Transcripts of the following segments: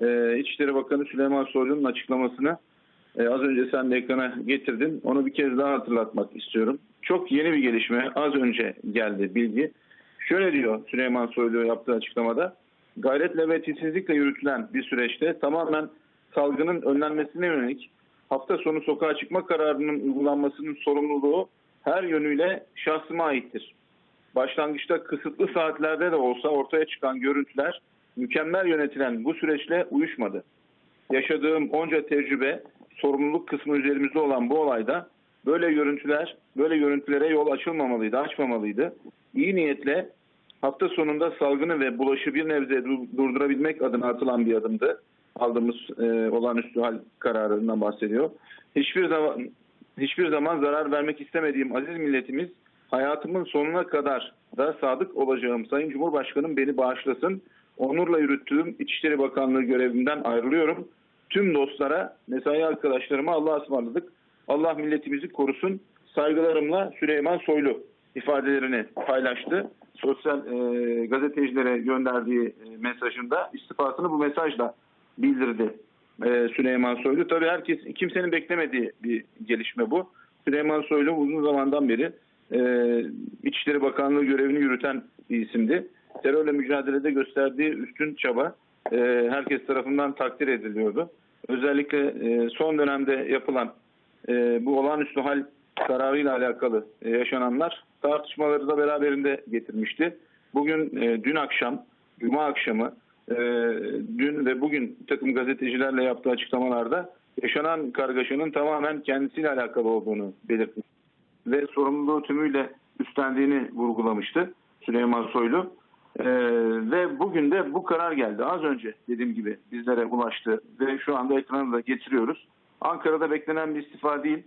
e, İçişleri Bakanı Süleyman Soylu'nun açıklamasını e, az önce sen de ekrana getirdin. Onu bir kez daha hatırlatmak istiyorum. Çok yeni bir gelişme. Az önce geldi bilgi. Şöyle diyor Süleyman Soylu yaptığı açıklamada. Gayretle ve titizlikle yürütülen bir süreçte tamamen salgının önlenmesine yönelik hafta sonu sokağa çıkma kararının uygulanmasının sorumluluğu her yönüyle şahsıma aittir. Başlangıçta kısıtlı saatlerde de olsa ortaya çıkan görüntüler mükemmel yönetilen bu süreçle uyuşmadı. Yaşadığım onca tecrübe, sorumluluk kısmı üzerimizde olan bu olayda böyle görüntüler, böyle görüntülere yol açılmamalıydı, açmamalıydı. İyi niyetle hafta sonunda salgını ve bulaşı bir nebze du- durdurabilmek adına atılan bir adımdı. Aldığımız e, olağanüstü hal kararından bahsediyor. Hiçbir zaman hiçbir zaman zarar vermek istemediğim aziz milletimiz hayatımın sonuna kadar da sadık olacağım. Sayın Cumhurbaşkanım beni bağışlasın. Onurla yürüttüğüm İçişleri Bakanlığı görevimden ayrılıyorum. Tüm dostlara, mesai arkadaşlarıma Allah'a ısmarladık. Allah milletimizi korusun. Saygılarımla Süleyman Soylu ifadelerini paylaştı. Sosyal e, gazetecilere gönderdiği e, mesajında istifasını bu mesajla bildirdi e, Süleyman Soylu. Tabii herkes kimsenin beklemediği bir gelişme bu. Süleyman Soylu uzun zamandan beri e, İçişleri Bakanlığı görevini yürüten bir isimdi. Terörle mücadelede gösterdiği üstün çaba e, herkes tarafından takdir ediliyordu. Özellikle e, son dönemde yapılan e, bu olağanüstü hal kararıyla alakalı e, yaşananlar tartışmaları da beraberinde getirmişti. Bugün e, dün akşam, Cuma akşamı e, dün ve bugün takım gazetecilerle yaptığı açıklamalarda yaşanan kargaşanın tamamen kendisiyle alakalı olduğunu belirtti. Ve sorumluluğu tümüyle üstlendiğini vurgulamıştı Süleyman Soylu. Ee, ve bugün de bu karar geldi. Az önce dediğim gibi bizlere ulaştı ve şu anda ekranı da getiriyoruz. Ankara'da beklenen bir istifa değil.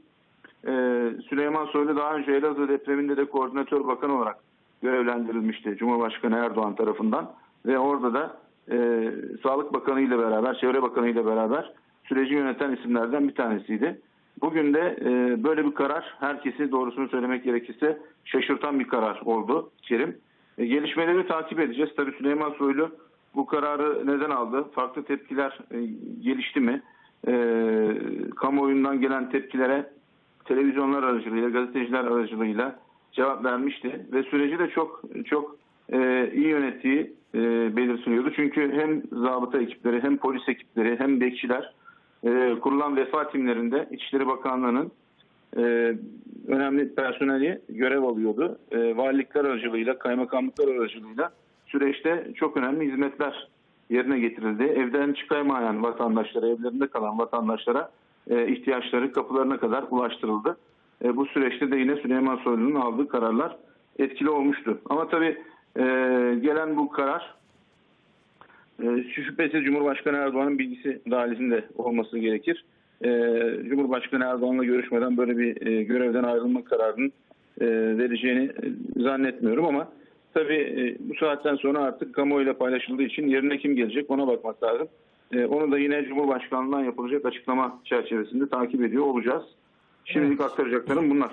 Ee, Süleyman Soylu daha önce Elazığ depreminde de koordinatör bakan olarak görevlendirilmişti Cumhurbaşkanı Erdoğan tarafından. Ve orada da e, Sağlık Bakanı ile beraber, Çevre Bakanı ile beraber süreci yöneten isimlerden bir tanesiydi. Bugün de e, böyle bir karar herkesi doğrusunu söylemek gerekirse şaşırtan bir karar oldu Kerim. E, gelişmeleri takip edeceğiz. Tabii Süleyman Soylu bu kararı neden aldı? Farklı tepkiler e, gelişti mi? E, kamuoyundan gelen tepkilere televizyonlar aracılığıyla, gazeteciler aracılığıyla cevap vermişti ve süreci de çok çok iyi yönettiği belirtiliyordu. Çünkü hem zabıta ekipleri, hem polis ekipleri, hem bekçiler kurulan vefa timlerinde İçişleri Bakanlığı'nın e, önemli personeli görev alıyordu. E, valilikler aracılığıyla, kaymakamlıklar aracılığıyla süreçte çok önemli hizmetler yerine getirildi. Evden çıkamayan vatandaşlara, evlerinde kalan vatandaşlara e, ihtiyaçları kapılarına kadar ulaştırıldı. E, bu süreçte de yine Süleyman Soylu'nun aldığı kararlar etkili olmuştu. Ama tabii e, gelen bu karar şüphesiz Cumhurbaşkanı Erdoğan'ın bilgisi dahilinde olması gerekir. E, Cumhurbaşkanı Erdoğan'la görüşmeden böyle bir e, görevden ayrılma kararının e, vereceğini zannetmiyorum ama tabii e, bu saatten sonra artık kamuoyuyla paylaşıldığı için yerine kim gelecek ona bakmak lazım. E, onu da yine Cumhurbaşkanlığından yapılacak açıklama çerçevesinde takip ediyor olacağız. Şimdilik aktaracaklarım bunlar.